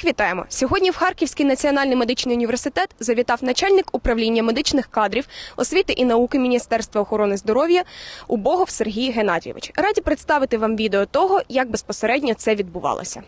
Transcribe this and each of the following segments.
Всіх вітаємо! Сьогодні в Харківський національний медичний університет завітав начальник управління медичних кадрів, освіти і науки Міністерства охорони здоров'я Убогов Сергій Геннадійович. Раді представити вам відео того, як безпосередньо це відбувалося.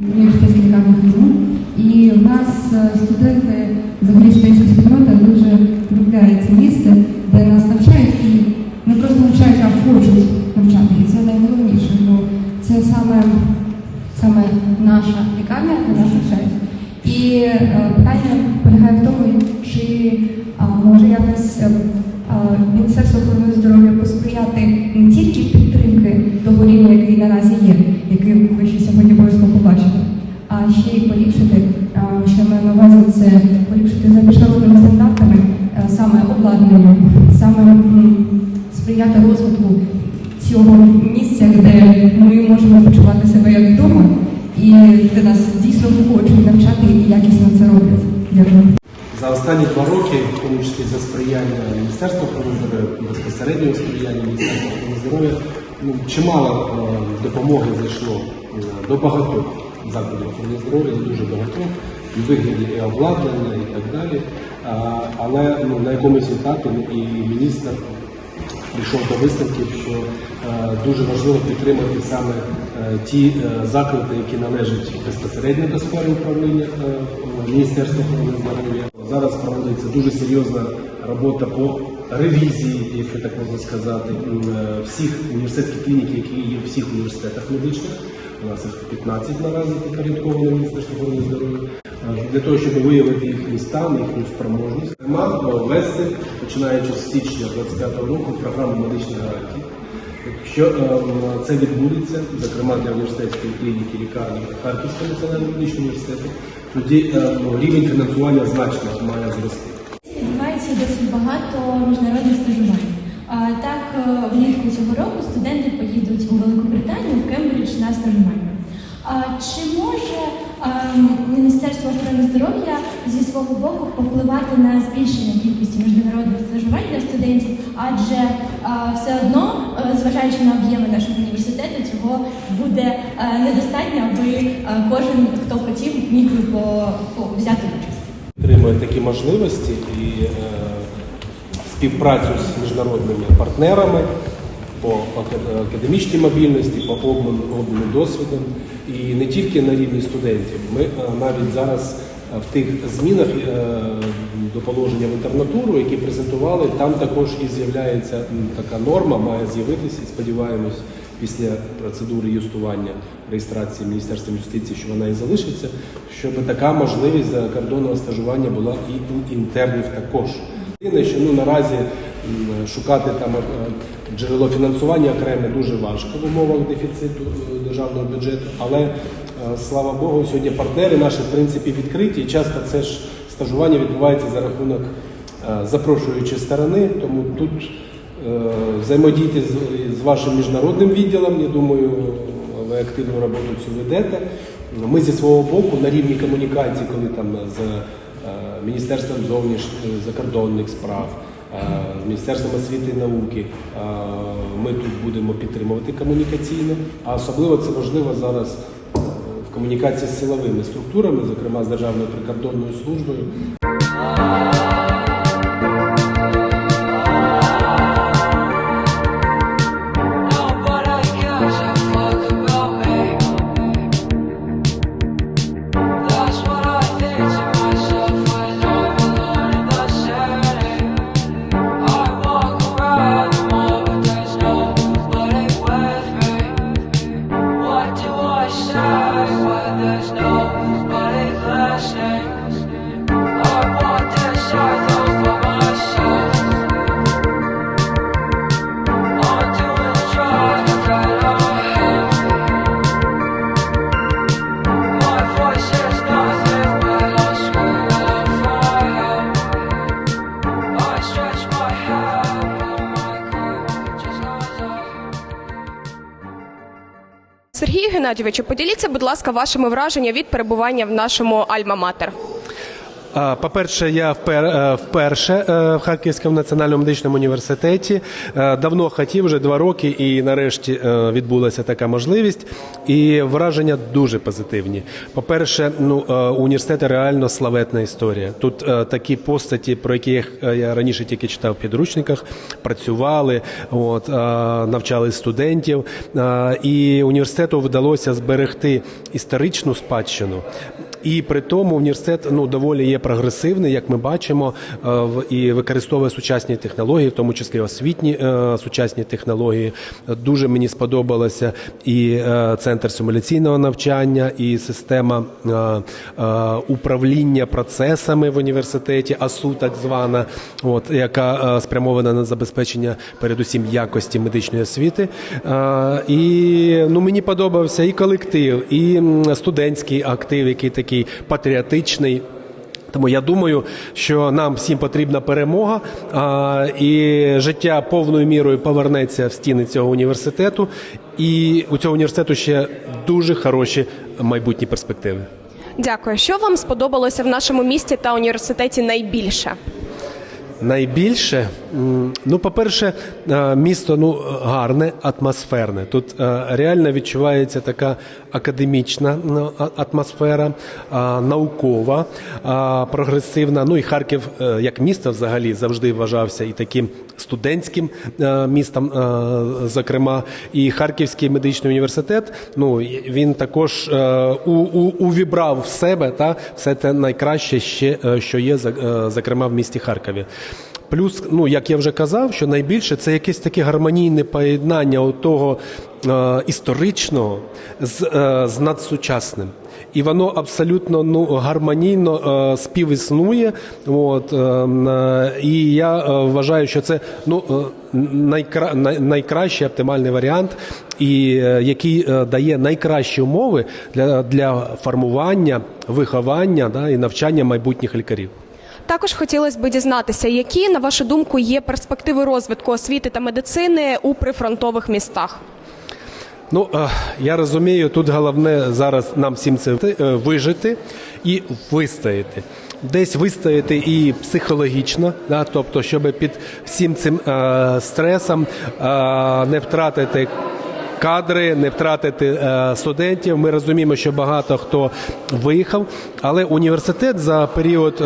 Університетський лікарні І в нас е, студенти взагалі студентська спільнота дуже полюбляє це місце, де нас навчають і не просто навчають, а хочуть навчати. І це найголовніше, бо це саме, саме наша лікарня, де нас навчають. І е, питання полягає в тому, чи а, може якось е, Міністерство охорони здоров'я посприяти не тільки підтримки того рівня, який наразі є, який ви ще сьогодні ще й поліпшити, що я маю на увазі, це поліпшити за міжнародними стандартами е, саме обладнання, саме сприяти розвитку цього місця, де ми можемо почувати себе як вдома, і де нас дійсно хочуть навчати і якісно це роблять. Дякую. За останні два роки, в тому числі за сприяння Міністерства охорони здоров'я, безпосереднього сприяння Міністерства охорони здоров'я, ну, чимало е, допомоги зайшло е, до багатьох закладів охорони здоров'я, до дуже багатьох, і вигляді і обладнання, і так далі. А, але ну, на якомусь етапі ну, і міністр прийшов до висновків, що е, дуже важливо підтримати саме е, ті е, заклади, які належать безпосередньо до сфери управління е, Міністерства охорони здоров'я. Зараз проводиться дуже серйозна робота по ревізії, якщо так можна сказати, е, всіх університетських клінік, які є в всіх університетах медичних. У нас їх 15 наразі підпорядковано Міністерство охорони здоров'я е, для того, щоб виявити їхній стан, їхню спроможність. Зокрема, ввести, починаючи з січня 2025 року, програму медичних гарантій. Якщо е, це відбудеться, зокрема для університетської клініки лікарні Харківського національного медичного університету, тоді е, рівень фінансування значно має зрости. Відбувається досить багато міжнародних стажувань. Так, е, влітку цього року студенти поїдуть у Великобританію в Кембридж на стажування. Чи може Міністерство охорони здоров'я зі свого боку повпливати на збільшення кількості міжнародних стажувань для студентів? Адже все одно, е, зважаючи на об'єми нашого університету, цього буде е, недостатньо, аби кожен, хто хотів, міг би взяти участь. Отримує такі можливості і співпрацю з міжнародними партнерами по академічній мобільності, по обміну, обміну досвідом. І не тільки на рівні студентів. Ми е, навіть зараз е, в тих змінах е, до положення в інтернатуру, які презентували, там також і з'являється така норма, має з'явитися, і сподіваємось, після процедури юстування реєстрації Міністерством юстиції, що вона і залишиться, щоб така можливість закордонного стажування була і у інтернів також. Єдине, що ну наразі шукати там е, джерело фінансування окреме дуже важко в умовах дефіциту е, державного бюджету, але е, слава Богу, сьогодні партнери наші в принципі відкриті, і часто це ж стажування відбувається за рахунок запрошуючої сторони, тому тут взаємодійте з, вашим міжнародним відділом. Я думаю, ви активну роботу цю ведете. Ми зі свого боку на рівні комунікації, коли там з Міністерством зовнішніх закордонних справ, е, Міністерством освіти і науки, е, ми тут будемо підтримувати комунікаційно. А особливо це важливо зараз е, в комунікації з силовими структурами, зокрема з Державною прикордонною службою. Сергію Геннадійовичу, поділіться, будь ласка, вашими враженнями від перебування в нашому Альма-Матер. По-перше, я е, вперше е, в Харківському національному медичному університеті. Е, Давно хотів, вже два роки, і нарешті відбулася така можливість. І враження дуже позитивні. По-перше, ну у університету реально славетна історія. Тут такі постаті, про е, я раніше тільки читав в підручниках, працювали, от, навчали студентів. І університету вдалося зберегти історичну спадщину. І при тому університет ну доволі є прогресивний, як ми бачимо, е, і використовує сучасні технології, в тому числі освітні е, сучасні технології. Дуже мені сподобалося і е, центр симуляційного навчання, і система управління процесами в університеті, АСУ, так звана, от яка спрямована на забезпечення передусім якості медичної освіти. І ну мені подобався і колектив, і студентський актив, який такий патріотичний. Тому я думаю, що нам всім потрібна перемога, а, і життя повною мірою повернеться в стіни цього університету. І у цього університету ще дуже хороші майбутні перспективи. Дякую. Що вам сподобалося в нашому місті та університеті найбільше? Найбільше, ну, по-перше, е, місто ну, гарне, атмосферне. Тут е, реально відчувається така академічна атмосфера, наукова, прогресивна. Ну і Харків е, як місто взагалі завжди вважався і таким студентським е, містом, е, зокрема, і Харківський медичний університет. Ну він також е, увібрав в себе та все те найкраще ще, е, що є, е, зокрема в місті Харкові. Плюс, ну як я вже казав, що найбільше це якесь таке гармонійне поєднання того е, історичного з, е, з надсучасним. І воно абсолютно ну гармонійно е, співіснує. От, е, е, і я е, вважаю, що це ну е, найкра, най, найкращий оптимальний варіант, і е, який е, дає найкращі умови для, для формування, виховання да, і навчання майбутніх лікарів. Також хотілося б дізнатися, які, на вашу думку, є перспективи розвитку освіти та медицини у прифронтових містах. Ну е, я розумію, тут головне зараз нам всім це е, вижити і вистояти. Десь вистояти і психологічно, да, тобто, щоб під всім цим е, стресом е, не втратити. Кадри не втратити е, студентів. Ми розуміємо, що багато хто виїхав, але університет за період е,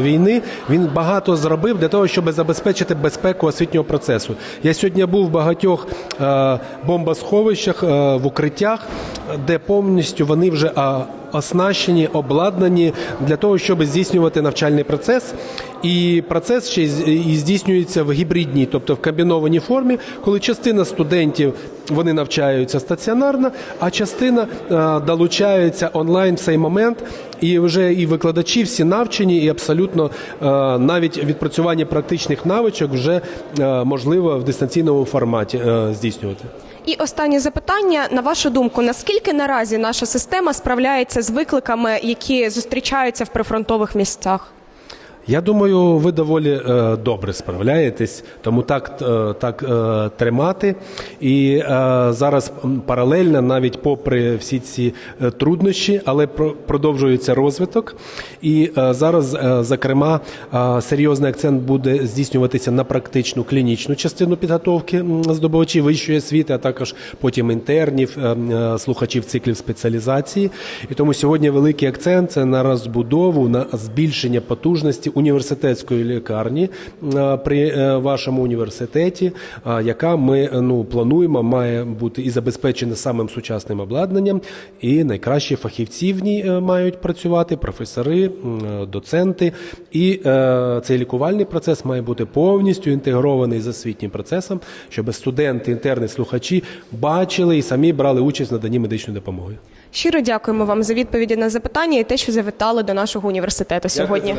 війни він багато зробив для того, щоб забезпечити безпеку освітнього процесу. Я сьогодні був в багатьох е, бомбосховищах в укриттях, де повністю вони вже оснащені, обладнані для того, щоб здійснювати навчальний процес. І процес ще і здійснюється в гібридній, тобто в комбінованій формі, коли частина студентів вони навчаються стаціонарно, а частина е, долучаються онлайн в цей момент. І вже і викладачі всі навчені, і абсолютно е, навіть відпрацювання практичних навичок вже е, можливо в дистанційному форматі здійснювати. І останнє запитання: на вашу думку, наскільки наразі наша система справляється з викликами, які зустрічаються в прифронтових місцях? Я думаю, ви доволі е, добре справляєтесь, тому так, е, так е, тримати. І е, зараз паралельно, навіть попри всі ці е, труднощі, але про, продовжується розвиток. І е, зараз, е, зокрема, е, серйозний акцент буде здійснюватися на практичну клінічну частину підготовки здобувачів вищої освіти, а також потім інтернів, е, е, слухачів циклів спеціалізації. І тому сьогодні великий акцент це на розбудову, на збільшення потужності університетської лікарні е, при е, вашому університеті, е, яка ми ну плануємо, має бути і забезпечена самим сучасним обладнанням, і найкращі фахівці в ній мають працювати, професори, доценти. І цей лікувальний процес має бути повністю інтегрований з освітнім процесом, щоб студенти, інтерни, слухачі бачили і самі брали участь в наданні медичної допомоги. Щиро дякуємо вам за відповіді на запитання і те, що завітали до нашого університету сьогодні.